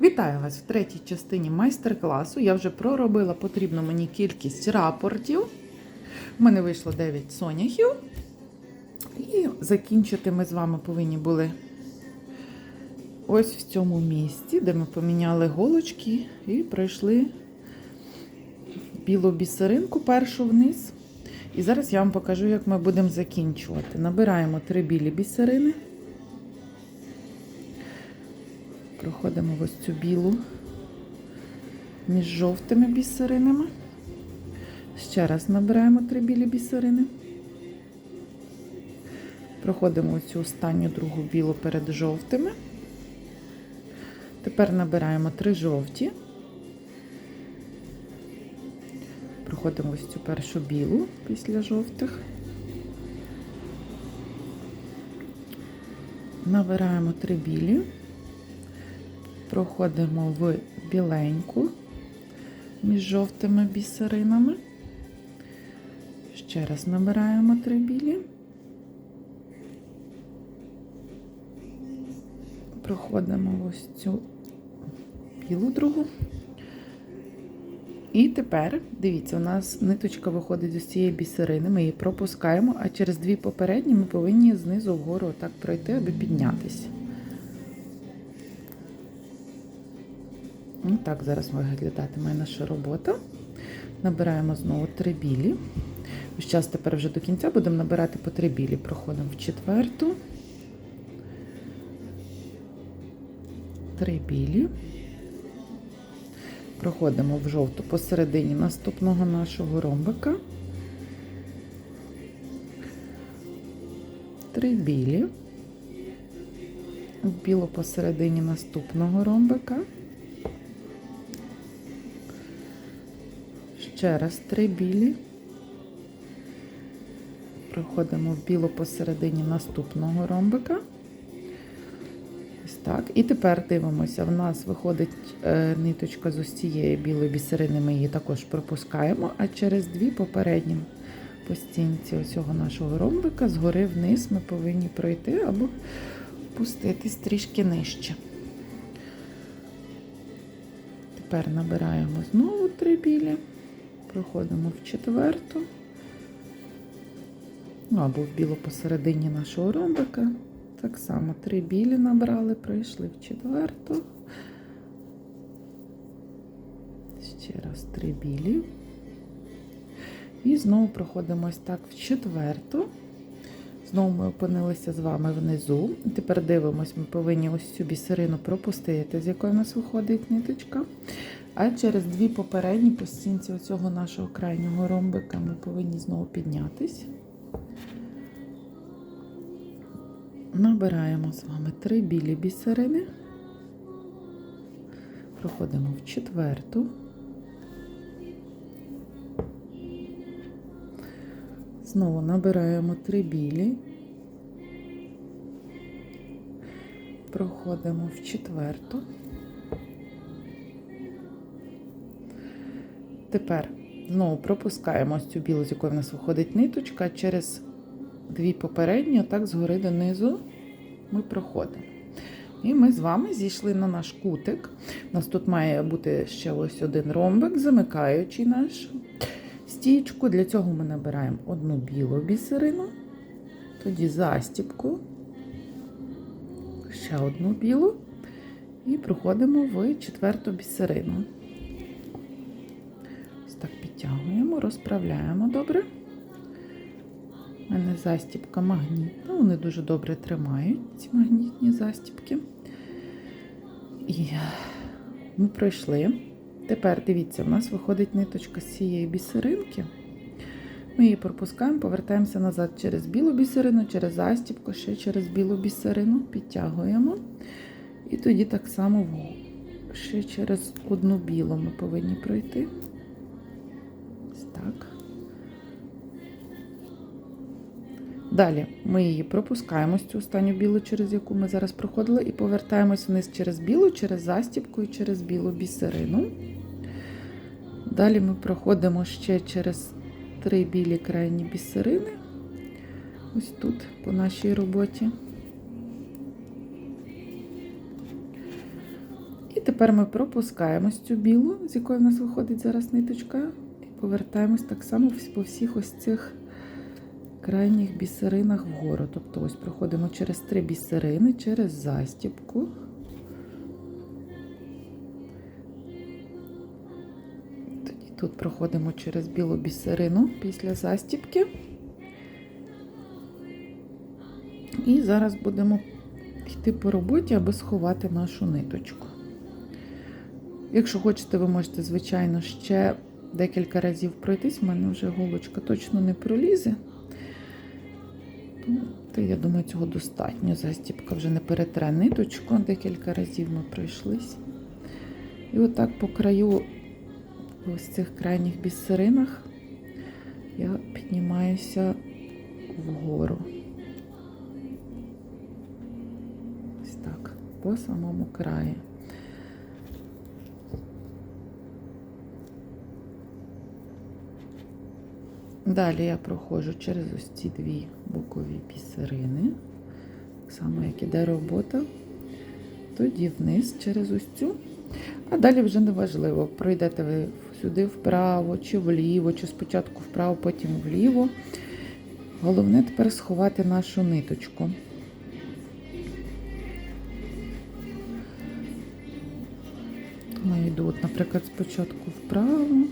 Вітаю вас в третій частині майстер-класу. Я вже проробила потрібну мені кількість рапортів. У мене вийшло 9 соняхів. І закінчити ми з вами повинні були ось в цьому місці, де ми поміняли голочки і пройшли білу бісеринку першу вниз. І зараз я вам покажу, як ми будемо закінчувати. Набираємо три білі бісерини. Проходимо ось цю білу між жовтими бісеринами. Ще раз набираємо три білі бісерини. Проходимо цю останню другу білу перед жовтими. Тепер набираємо три жовті. Проходимо ось цю першу білу після жовтих. Набираємо три білі. Проходимо в біленьку між жовтими бісеринами. Ще раз набираємо три білі. Проходимо ось цю білу другу. І тепер, дивіться, у нас ниточка виходить з цієї бісерини, ми її пропускаємо, а через дві попередні ми повинні знизу вгору отак пройти, аби піднятися. Ну, так зараз виглядатиме наша робота. Набираємо знову три білі. Ось час тепер вже до кінця будемо набирати по три білі. Проходимо в четверту. Три білі. Проходимо в жовту посередині наступного нашого ромбика. Три білі. В білу посередині наступного ромбика. Ще раз три білі. Проходимо в білу посередині наступного ромбика. Ось так. І тепер дивимося, в нас виходить е, ниточка з ось цієї білої бісерини, ми її також пропускаємо, а через дві попередні по стінці цього нашого ромбика згори вниз ми повинні пройти або спуститись трішки нижче. Тепер набираємо знову три білі. Проходимо в четверту, ну, або в білу посередині нашого ромбика. Так само три білі набрали, пройшли в четверту. Ще раз три білі. І знову проходимо ось так в четверту. Знову ми опинилися з вами внизу. Тепер дивимось, ми повинні ось цю бісерину пропустити, з якої у нас виходить ниточка. А через дві попередні по стінці оцього нашого крайнього ромбика ми повинні знову піднятись. Набираємо з вами три білі бісерини, проходимо в четверту. Знову набираємо три білі, проходимо в четверту. Тепер знову пропускаємо ось цю білу, з якої в нас виходить ниточка, через дві попередні, отак згори донизу ми проходимо. І ми з вами зійшли на наш кутик. У нас тут має бути ще ось один ромбик, замикаючий наш стічку. Для цього ми набираємо одну білу бісерину, тоді застіпку, ще одну білу, і проходимо в четверту бісерину. Підтягуємо, розправляємо добре. У мене застіпка магнітна, вони дуже добре тримають ці магнітні застіпки. І ми пройшли. Тепер дивіться, у нас виходить ниточка з цієї бісеринки. Ми її пропускаємо, повертаємося назад через білу бісерину, через застіпку, ще через білу бісерину, підтягуємо. І тоді так само ще через одну білу ми повинні пройти. Так. Далі ми її пропускаємо з цю останню білу, через яку ми зараз проходили, і повертаємось вниз через білу, через застіпку і через білу бісерину. Далі ми проходимо ще через три білі крайні бісерини. Ось тут, по нашій роботі. І тепер ми пропускаємо цю білу, з якої в нас виходить зараз ниточка, повертаємось так само по всіх ось цих крайніх бісеринах вгору. Тобто ось проходимо через три бісерини, через застібку. Тоді тут проходимо через білу бісерину після застібки. І зараз будемо йти по роботі, аби сховати нашу ниточку. Якщо хочете, ви можете, звичайно, ще декілька разів пройтись. У мене вже голочка точно не пролізе. То я думаю, цього достатньо. Застібка вже не перетре ниточку. Декілька разів ми пройшлись. І отак по краю ось цих крайніх бісеринах я піднімаюся вгору. Ось так, по самому краю. Далі я проходжу через ось ці дві бокові бісерини, само, як іде робота. Тоді вниз через ось цю. А далі вже не важливо, пройдете ви сюди вправо чи вліво, чи спочатку вправо, потім вліво. Головне тепер сховати нашу ниточку. Я йду, от, наприклад, спочатку вправо.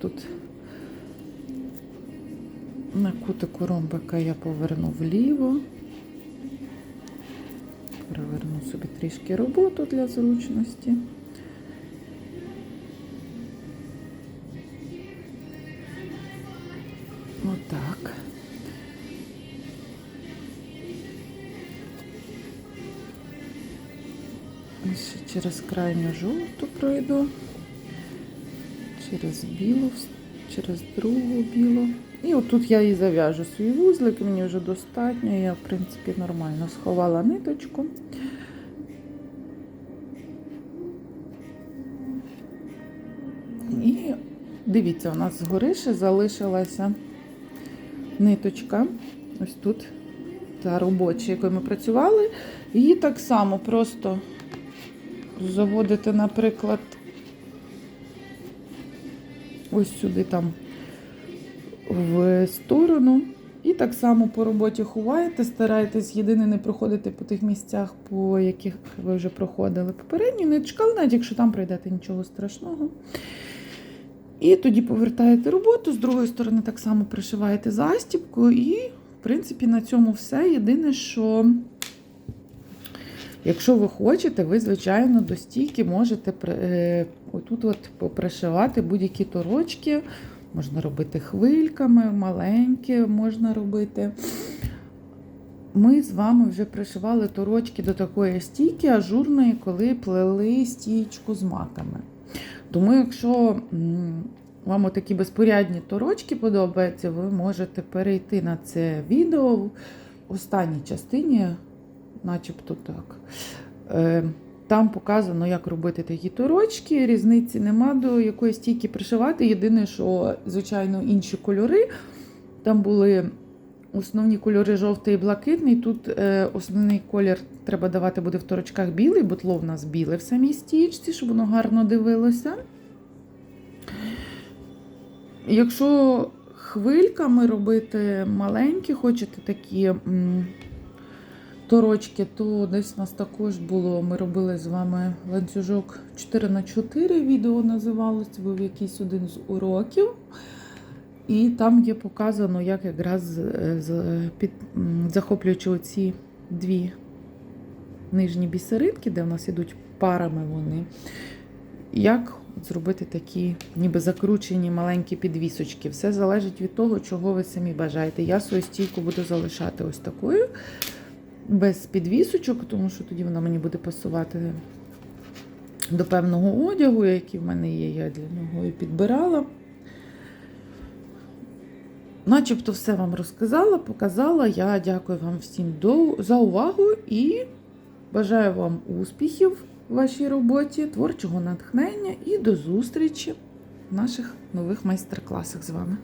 Тут на кутику ромбика я поверну вліво. Переверну собі трішки роботу для зручності. Отак. Ще через крайню жовту пройду через білу, через другу білу. І отут я і зав'яжу свій вузлик, мені вже достатньо. Я, в принципі, нормально сховала ниточку. І дивіться, у нас згори залишилася ниточка. Ось тут та робоча, якою ми працювали. Її так само просто заводити, наприклад, ось сюди там в сторону. І так само по роботі ховаєте, стараєтесь єдине не проходити по тих місцях, по яких ви вже проходили попередньо. Не чекали, навіть якщо там пройдете нічого страшного. І тоді повертаєте роботу, з другої сторони так само пришиваєте застібку, і, в принципі, на цьому все. Єдине, що Якщо ви хочете, ви, звичайно, до стійки можете е, отут от попришивати будь-які торочки. Можна робити хвильками, маленькі можна робити. Ми з вами вже пришивали торочки до такої стійки ажурної, коли плели стійку з маками. Тому, якщо вам такі безпорядні торочки подобаються, ви можете перейти на це відео в останній частині начебто так. Е, Там показано, як робити такі торочки. Різниці нема до якої стійки пришивати. Єдине, що, звичайно, інші кольори. Там були основні кольори жовтий і блакитний. Тут е, основний колір треба давати буде в торочках білий, бо тло в нас біле в самій стічці, щоб воно гарно дивилося. Якщо хвильками робити маленькі, хочете такі. Торочки, то десь у нас також було. Ми робили з вами ланцюжок 4х4 відео називалось, це був якийсь один з уроків. І там є показано, як якраз під, захоплюючи оці дві нижні бісеринки, де в нас ідуть парами вони, як зробити такі ніби закручені маленькі підвісочки. Все залежить від того, чого ви самі бажаєте. Я свою стійку буду залишати ось такою без підвісочок, тому що тоді вона мені буде пасувати до певного одягу, який в мене є, я для нього і підбирала. Начебто все вам розказала, показала. Я дякую вам всім за увагу і бажаю вам успіхів в вашій роботі, творчого натхнення і до зустрічі! в наших нових майстер-класах з вами.